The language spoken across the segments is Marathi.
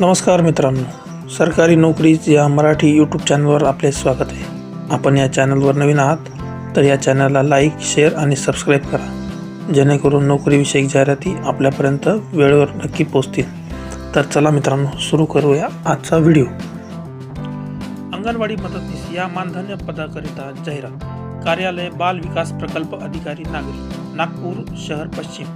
नमस्कार मित्रांनो सरकारी नोकरीच या मराठी यूट्यूब चॅनलवर आपले स्वागत आहे. आपण या चॅनलवर नवीन आहात तर या चॅनलला लाईक शेअर आणि सबस्क्राईब करा. जेणेकरून नोकरीविषयक जाहिराती आपल्यापर्यंत वेळेवर नक्की पोचतील तर चला मित्रांनो सुरू करूया आजचा व्हिडिओ अंगणवाडी मदतनीस या मानधन्य पदाकरिता जाहिरात. कार्यालय बाल विकास प्रकल्प अधिकारी नागरी नागपूर शहर पश्चिम.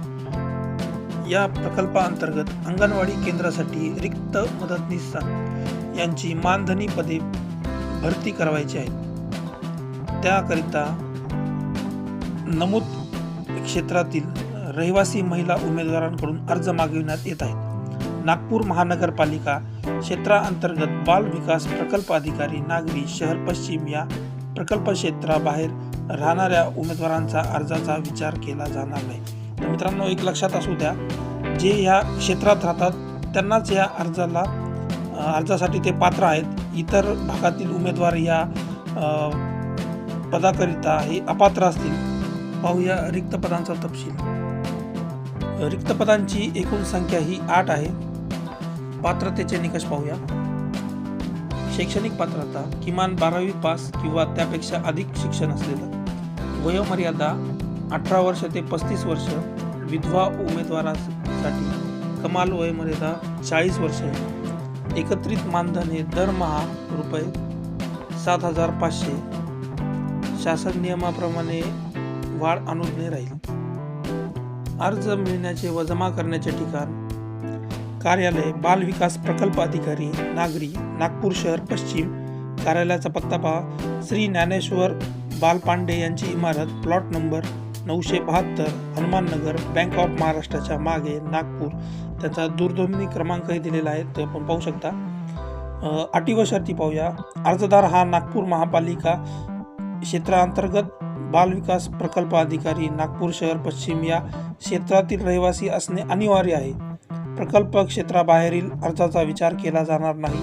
या प्रकल्पाअंतर्गत अंगणवाडी केंद्रासाठी रिक्त मदतनीस यांची मानधनी पदे भरती करावायची आहेत. त्याकरिता नमूद क्षेत्रातील रहिवासी महिला उमेदवारांकडून अर्ज मागविण्यात येत आहेत. नागपूर महानगरपालिका क्षेत्राअंतर्गत बाल विकास प्रकल्प अधिकारी नागरी शहर पश्चिम या प्रकल्प क्षेत्राबाहेर राहणाऱ्या उमेदवारांचा अर्जाचा विचार केला जाणार नाही. मित्रांनो एक लक्षात असू द्या जे ह्या क्षेत्रात राहतात त्यांनाच या अर्जाला अर्जासाठी ते पात्र आहेत. इतर भागातील उमेदवार या पदाकरिता हे अपात्र असतील. पाहूया रिक्त पदांचा तपशील. रिक्त पदांची एकूण संख्या ही आठ आहे. पात्रतेचे निकष पाहूया. शैक्षणिक पात्रता किमान बारावी पास किंवा त्यापेक्षा अधिक शिक्षण असलेलं. वयोमर्यादा अठरा वर्ष ते पस्तीस वर्ष विधवा उमेदवारासाठी कमाल वयमर्यादा चाळीस वर्ष आहे. एकत्रित मानधन हे दरमहा रुपये सात हजार पाचशे. शासन नियमाप्रमाणे वाढ अनुज्ञे राहील. अर्ज मिळण्याचे व जमा करण्याचे ठिकाण. कार्यालय बाल विकास प्रकल्प अधिकारी नागरी नागपूर शहर पश्चिम. कार्यालयाचा पत्ता पहा. श्री ज्ञानेश्वर बालपांडे यांची इमारत प्लॉट नंबर नऊशे बहात्तर हनुमाननगर बँक ऑफ महाराष्ट्राच्या मागे नागपूर. त्याचा दूरध्वनी क्रमांकही दिलेला आहे तो आपण पाहू शकता. अटी व शर्ती पाहूया. अर्जदार हा नागपूर महापालिका क्षेत्रांतर्गत बालविकास प्रकल्प अधिकारी. नागपूर शहर पश्चिम या क्षेत्रातील रहिवासी असणे अनिवार्य आहे. प्रकल्प क्षेत्राबाहेरील अर्जाचा विचार केला जाणार नाही.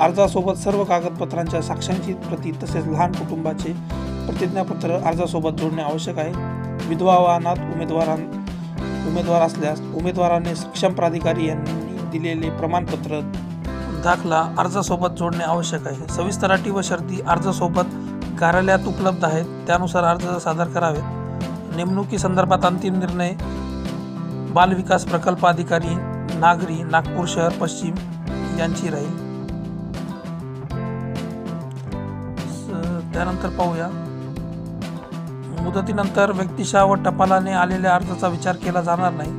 अर्जासोबत सर्व कागदपत्रांच्या साक्षांची प्रती तसेच लहान कुटुंबाचे प्रतिज्ञापत्र अर्जासोबत जोडणे आवश्यक आहे. विधवा व उमेदवारां उमेदवार असल्यास उमेदवाराने सक्षम प्राधिकारी यांनी दिलेले प्रमाणपत्र दाखला अर्जासोबत जोडणे आवश्यक आहे. सविस्तर अटी व शर्ती अर्जासोबत कार्यालयात उपलब्ध आहेत. त्यानुसार अर्ज सादर करावे नेमणुकी संदर्भात अंतिम निर्णय बालविकास प्रकल्प अधिकारी नागरी नागपूर शहर पश्चिम यांची राहील. स- त्यानंतर पाहूया. मुदतीनंतर व्यक्तिशः व टपालाने आलेल्या अर्जाचा विचार केला जाणार नाही.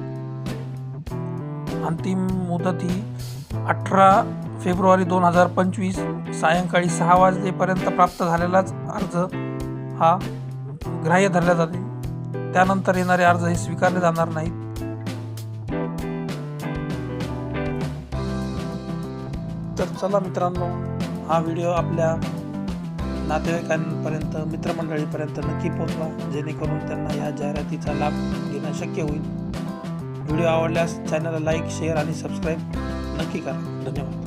अंतिम मुदत ही अठरा फेब्रुवारी दोन हजार पंचवीस सायंकाळी सहा वाजेपर्यंत प्राप्त झालेलाच अर्ज हा ग्राह्य धरला जाते त्यानंतर येणारे अर्ज हे स्वीकारले जाणार नाहीत. तर चला मित्रांनो हा व्हिडिओ आपल्या नातेवाईकांपर्यंत मित्रमंडळीपर्यंत नक्की पोहोचवा जेणेकरून त्यांना या जाहिरातीचा लाभ घेणं शक्य होईल. व्हिडिओ आवडल्यास चॅनलला लाईक शेअर आणि सबस्क्राईब नक्की करा. धन्यवाद.